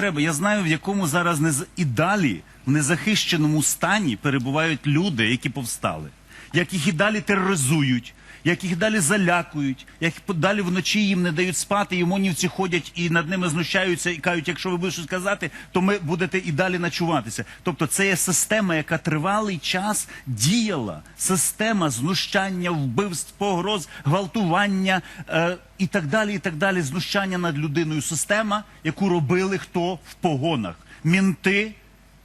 треба. Я знаю, в якому зараз не і далі в незахищеному стані перебувають люди, які повстали, як їх і далі тероризують. Як їх далі залякують, як далі вночі їм не дають спати, і ОМОНівці ходять і над ними знущаються і кажуть, якщо ви будете щось казати, то ми будете і далі ночуватися. Тобто це є система, яка тривалий час діяла. Система знущання, вбивств, погроз, гвалтування е, і так далі, і так далі. Знущання над людиною. Система, яку робили хто в погонах. Мінти,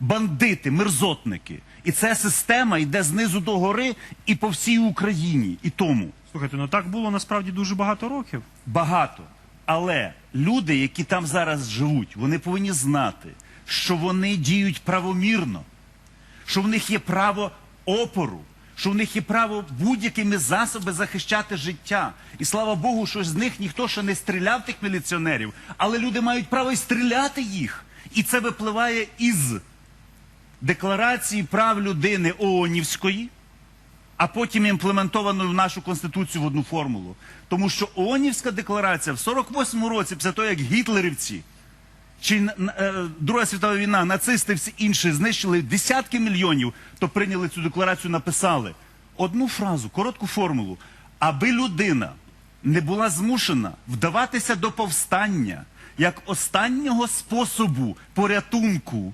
бандити, мерзотники. І ця система йде знизу до гори і по всій Україні. І тому Слухайте, ну так було насправді дуже багато років. багато. Але люди, які там зараз живуть, вони повинні знати, що вони діють правомірно, що в них є право опору, що в них є право будь-якими засобами захищати життя. І слава Богу, що з них ніхто ще не стріляв тих міліціонерів, але люди мають право і стріляти їх. І це випливає із Декларації прав людини ООНівської, а потім імплементованою в нашу конституцію в одну формулу. Тому що ООНівська декларація в 48-му році, після того як гітлерівці чи е, Друга світова війна, нацисти всі інші знищили десятки мільйонів, то прийняли цю декларацію, написали одну фразу, коротку формулу, аби людина не була змушена вдаватися до повстання як останнього способу порятунку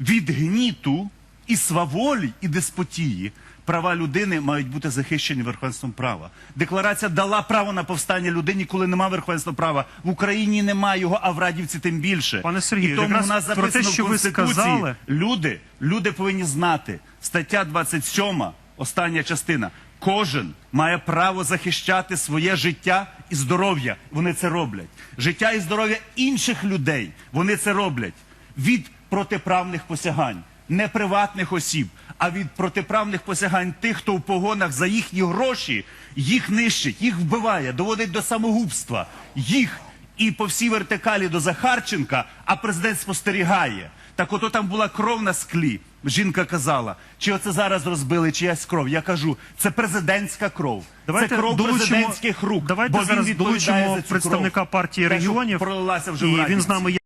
від гніту і сваволі і деспотії. Права людини мають бути захищені верховенством права. Декларація дала право на повстання людині, коли нема верховенства права. В Україні немає його, а в Радівці тим більше. Пане Сергію, і тому у нас про те, що в ви сказали- люди, люди повинні знати. Стаття 27, остання частина. Кожен має право захищати своє життя і здоров'я. Вони це роблять. Життя і здоров'я інших людей. Вони це роблять від протиправних посягань, не приватних осіб, а від протиправних посягань тих, хто в погонах за їхні гроші їх нищить, їх вбиває, доводить до самогубства. Їх і по всій вертикалі до Захарченка, а президент спостерігає. Так ото там була кров на склі. Жінка казала, чи оце зараз розбили чиясь кров. Я кажу, це президентська кров. Давайте це кров долучимо- президентських рук. давайте бо він зараз відповідає долучимо за цю представника кров. партії регіонів, пролилася вже в і він з нами є.